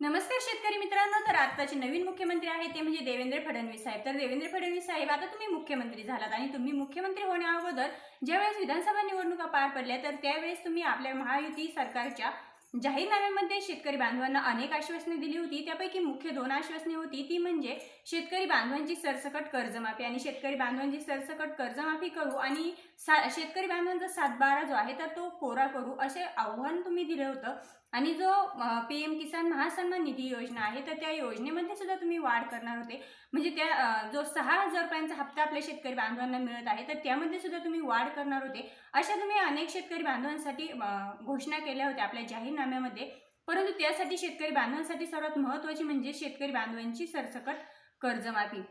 नमस्कार शेतकरी मित्रांनो तर आताचे नवीन मुख्यमंत्री आहेत ते म्हणजे देवेंद्र फडणवीस साहेब. तर देवेंद्र फडणवीस साहेब आता तुम्ही मुख्यमंत्री झालात आणि तुम्ही मुख्यमंत्री होण्या अगोदर ज्यावेळेस विधानसभा निवडणुका पार पडल्या तर त्यावेळेस तुम्ही आपल्या महायुती सरकारच्या जाहीरनाम्यामध्ये शेतकरी बांधवांना अनेक आश्वासने दिली होती. त्यापैकी मुख्य दोन आश्वासने होती. ती म्हणजे शेतकरी बांधवांची सरसकट कर्जमाफी आणि शेतकरी बांधवांची सरसकट कर्जमाफी करू आणि सा शेतकरी बांधवांचा सातबारा जो आहे तर तो कोरा करू असे आव्हान तुम्ही दिलं होतं. आणि जो पी एम किसान महासन्मान निधी योजना आहे तर त्या योजनेमध्ये सुद्धा तुम्ही वाढ करणार होते. म्हणजे त्या जो सहा हजार रुपयांचा हप्ता आपल्या शेतकरी बांधवांना मिळत आहे तर त्यामध्ये सुद्धा तुम्ही वाढ करणार होते. अशा तुम्ही अनेक शेतकरी बांधवांसाठी घोषणा केल्या होत्या आपल्या जाहीरनाम्यामध्ये. परंतु त्यासाठी शेतकरी बांधवांसाठी सर्वात महत्त्वाची म्हणजे शेतकरी बांधवांची सरसकट कर्जमाफी.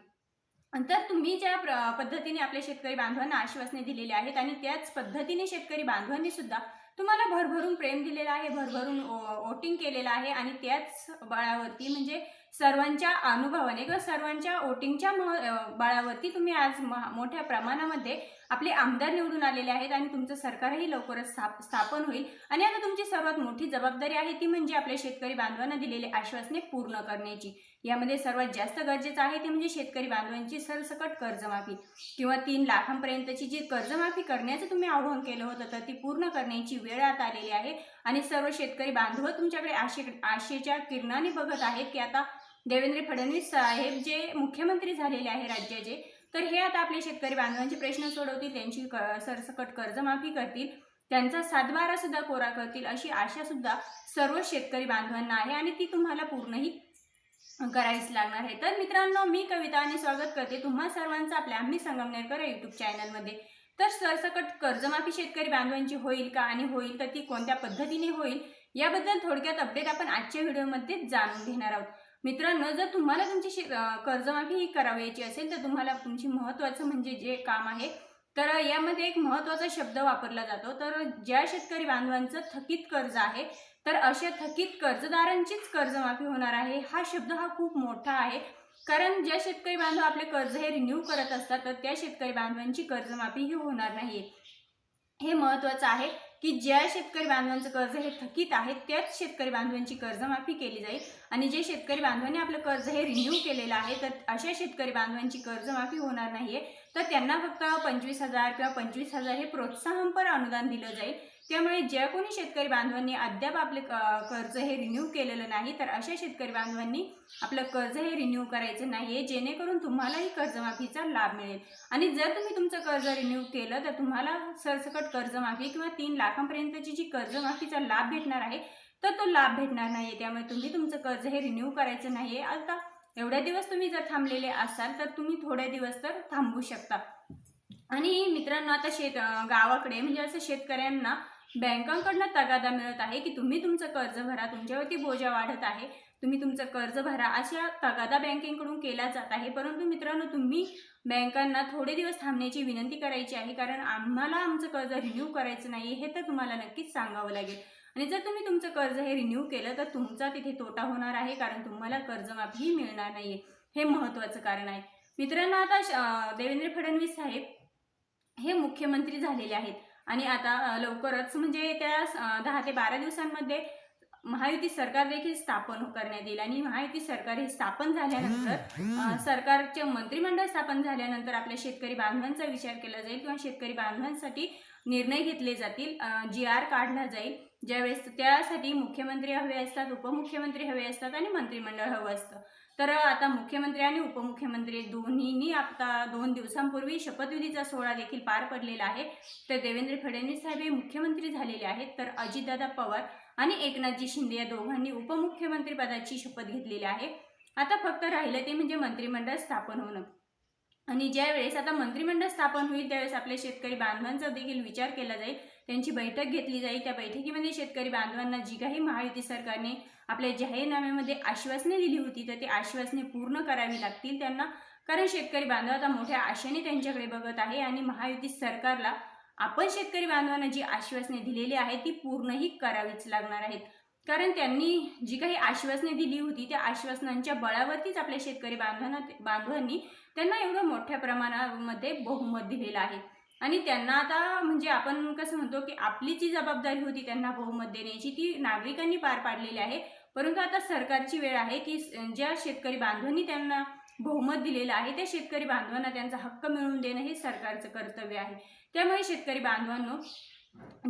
तर तुम्ही ज्या प्र- पद्धतीने आपल्या शेतकरी बांधवांना आश्वासने दिलेली आहेत आणि त्याच पद्धतीने शेतकरी बांधवांनी सुद्धा तुम्हाला भरभरून प्रेम दिलेलं आहे भरभरून वोटिंग केलेलं आहे आणि त्याच बळावरती म्हणजे सर्वांच्या अनुभवाने किंवा सर्वांच्या वोटिंगच्या मह- बाळावरती बळावरती तुम्ही आज महा- मोठ्या प्रमाणामध्ये आपले आमदार निवडून आलेले आहेत आणि तुमचं सरकारही लवकरच स्थाप स्थापन होईल. आणि आता तुमची सर्वात मोठी जबाबदारी आहे ती म्हणजे आपल्या शेतकरी बांधवांना दिलेले आश्वासने पूर्ण करण्याची. यामध्ये सर्वात जास्त गरजेचं आहे ते म्हणजे शेतकरी बांधवांची सरसकट कर्जमाफी. किंवा तीन लाखांपर्यंतची जी कर्जमाफी करण्याचं तुम्ही आवाहन केलं होतं तर ती पूर्ण करण्याची वेळ आता आलेली आहे. आणि सर्व शेतकरी बांधव तुमच्याकडे आशे आशेच्या किरणाने बघत आहेत की आता देवेंद्र फडणवीस साहेब जे मुख्यमंत्री झालेले आहे राज्याचे तर हे आता आपले शेतकरी बांधवांचे प्रश्न सोडवतील त्यांची क सरसकट कर्जमाफी करतील त्यांचा सातबारा सुद्धा कोरा करतील अशी आशा सुद्धा सर्व शेतकरी बांधवांना आहे आणि ती तुम्हाला पूर्णही करावीच लागणार आहे. तर मित्रांनो मी कविता आणि स्वागत करते तुम्हा सर्वांचं आपल्या आम्ही संगमनेरकर या युट्यूब चॅनलमध्ये तर सरसकट कर्जमाफी शेतकरी बांधवांची होईल का आणि होईल तर ती कोणत्या पद्धतीने होईल याबद्दल थोडक्यात अपडेट आपण आजच्या व्हिडिओमध्ये जाणून घेणार आहोत. मित्रांनो जर तुम्हाला तुमची शे कर्जमाफी ही करावयाची असेल तर तुम्हाला तुमची महत्त्वाचं म्हणजे जे काम आहे तर यामध्ये एक महत्त्वाचा शब्द वापरला जातो. तर ज्या शेतकरी बांधवांचं थकीत कर्ज आहे तर अशा थकीत कर्जदारांचीच कर्जमाफी होणार आहे. हा शब्द हा खूप मोठा आहे. कारण ज्या शेतकरी बांधव आपले कर्ज हे रिन्यू करत असतात तर त्या शेतकरी बांधवांची कर्जमाफी ही होणार नाही हे महत्त्वाचं आहे की ज्या शेतकरी बांधवांचं कर्ज हे थकीत आहे त्याच शेतकरी बांधवांची कर्जमाफी केली जाईल. आणि जे शेतकरी बांधवांनी आपलं कर्ज हे रिन्यू केलेलं आहे तर अशा शेतकरी बांधवांची कर्जमाफी होणार नाही आहे तर त्यांना फक्त पंचवीस हजार किंवा पंचवीस हजार हे प्रोत्साहनपर अनुदान दिलं जाईल. त्यामुळे ज्या कोणी शेतकरी बांधवांनी अद्याप आपले क- कर्ज हे रिन्यू केलेलं नाही तर अशा शेतकरी बांधवांनी आपलं कर्ज हे रिन्यू करायचं नाही आहे जेणेकरून तुम्हालाही कर्जमाफीचा लाभ मिळेल. आणि जर तुम्ही तुमचं कर्ज रिन्यू केलं तर तुम्हाला सरसकट कर्जमाफी किंवा तीन लाखांपर्यंतची जी कर्जमाफीचा लाभ भेटणार आहे तर तो लाभ भेटणार नाही त्यामुळे तुम्ही तुमचं कर्ज हे रिन्यू करायचं नाही आहे आता एवढ्या दिवस तुम्ही जर थांबलेले असाल तर तुम्ही थोड्या दिवस तर थांबू शकता. आणि मित्रांनो आता शेत गावाकडे म्हणजे असं शेतकऱ्यांना बँकांकडनं तगादा मिळत आहे की तुम्ही तुमचं कर्ज भरा तुमच्यावरती बोजा वाढत आहे तुम्ही तुमचं कर्ज भरा अशा तगादा बँकेकडून केला जात आहे. परंतु मित्रांनो तुम्ही बँकांना थोडे दिवस थांबण्याची विनंती करायची आहे कारण आम्हाला आमचं कर्ज रिन्यू करायचं नाही हे तर तुम्हाला नक्कीच सांगावं लागेल. आणि जर तुम्ही तुमचं कर्ज हे रिन्यू केलं तर तुमचा तिथे तोटा होणार आहे कारण तुम्हाला कर्जमाफी मिळणार नाही हे महत्त्वाचं कारण आहे. मित्रांनो आता श- देवेंद्र फडणवीस साहेब हे मुख्यमंत्री झालेले आहेत. आणि आता लवकरच म्हणजे त्या दहा ते बारा दिवसांमध्ये महायुती सरकार देखील स्थापन करण्यात येईल. आणि महायुती सरकार हे स्थापन झाल्यानंतर सरकारचे मंत्रिमंडळ स्थापन झाल्यानंतर आपल्या शेतकरी बांधवांचा विचार केला जाईल किंवा शेतकरी बांधवांसाठी निर्णय घेतले जातील जी आर काढला जाईल. ज्यावेळेस त्यासाठी मुख्यमंत्री हवे असतात उपमुख्यमंत्री हवे असतात आणि मंत्रिमंडळ हवं असतं. तर आता मुख्यमंत्री आणि उपमुख्यमंत्री दोन्हींनी आता दोन दिवसांपूर्वी शपथविधीचा सोहळा देखील पार पडलेला आहे. तर देवेंद्र फडणवीस साहेब हे मुख्यमंत्री झालेले आहेत. तर अजितदादा पवार आणि एकनाथजी शिंदे या दोघांनी उपमुख्यमंत्री पदाची शपथ घेतलेली आहे. आता फक्त राहिलं ते म्हणजे मंत्रिमंडळ स्थापन होणं. आणि ज्यावेळेस आता मंत्रिमंडळ स्थापन होईल त्यावेळेस आपल्या शेतकरी बांधवांचा देखील विचार केला जाईल. त्यांची बैठक घेतली जाईल. त्या बैठकीमध्ये शेतकरी बांधवांना जी काही महायुती सरकारने आपल्या जाहीरनाम्यामध्ये आश्वासने दिली होती तर ती आश्वासने पूर्ण करावी लागतील. त्यांना कारण शेतकरी बांधव आता मोठ्या आशेने त्यांच्याकडे बघत आहे आणि महायुती सरकारला आपण शेतकरी बांधवांना जी आश्वासने दिलेली आहेत ती पूर्णही करावीच लागणार आहेत. कारण त्यांनी जी काही आश्वासने दिली होती त्या आश्वासनांच्या बळावरतीच आपल्या शेतकरी बांधवांना बांधवांनी त्यांना एवढं मोठ्या प्रमाणामध्ये बहुमत दिलेलं आहे. आणि त्यांना आता म्हणजे आपण कसं म्हणतो की आपली जी जबाबदारी होती त्यांना बहुमत देण्याची ती नागरिकांनी पार पाडलेली आहे. परंतु आता सरकारची वेळ आहे की ज्या शेतकरी बांधवांनी त्यांना बहुमत दिलेलं आहे त्या शेतकरी बांधवांना त्यांचा हक्क मिळवून देणं हे सरकारचं कर्तव्य आहे. त्यामुळे शेतकरी बांधवांनो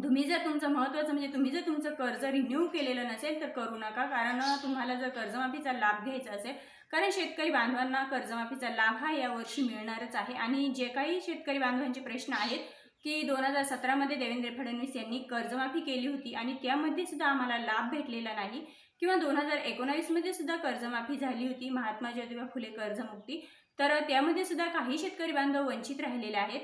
तुम्ही जर तुमचं महत्त्वाचं म्हणजे तुम्ही जर तुमचं कर्ज रिन्यू केलेलं नसेल तर करू नका. कारण तुम्हाला जर कर्जमाफीचा लाभ घ्यायचा असेल कारण शेतकरी बांधवांना कर्जमाफीचा लाभ हा यावर्षी मिळणारच आहे. आणि जे काही शेतकरी बांधवांचे प्रश्न आहेत की दोन हजार सतरामध्ये देवेंद्र फडणवीस यांनी कर्जमाफी केली होती आणि त्यामध्ये सुद्धा आम्हाला लाभ भेटलेला नाही किंवा दोन हजार एकोणावीसमध्ये सुद्धा कर्जमाफी झाली होती महात्मा ज्योतिबा फुले कर्जमुक्ती तर त्यामध्ये सुद्धा काही शेतकरी बांधव वंचित राहिलेले आहेत.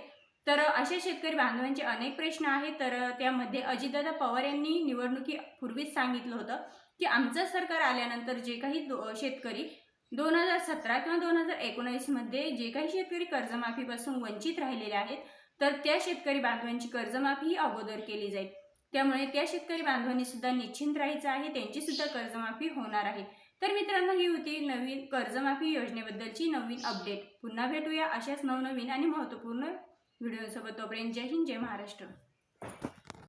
तर अशा शेतकरी बांधवांचे अनेक प्रश्न आहेत. तर त्यामध्ये अजितदादा पवार यांनी निवडणुकीपूर्वीच सांगितलं होतं की आमचं सरकार आल्यानंतर जे काही दो शेतकरी दोन हजार सतरा किंवा दोन हजार एकोणावीसमध्ये जे काही शेतकरी कर्जमाफीपासून वंचित राहिलेले आहेत तर त्या शेतकरी बांधवांची कर्जमाफी ही अगोदर केली जाईल. त्यामुळे त्या शेतकरी बांधवांनी सुद्धा निश्चिंत राहायचं आहे त्यांची सुद्धा कर्जमाफी होणार आहे. तर मित्रांनो ही होती नवीन कर्जमाफी योजनेबद्दलची नवीन अपडेट पुन्हा भेटूया अशाच नवनवीन आणि महत्त्वपूर्ण व्हिडिओसोबत तोपर्यंत जय हिंद जय महाराष्ट्र.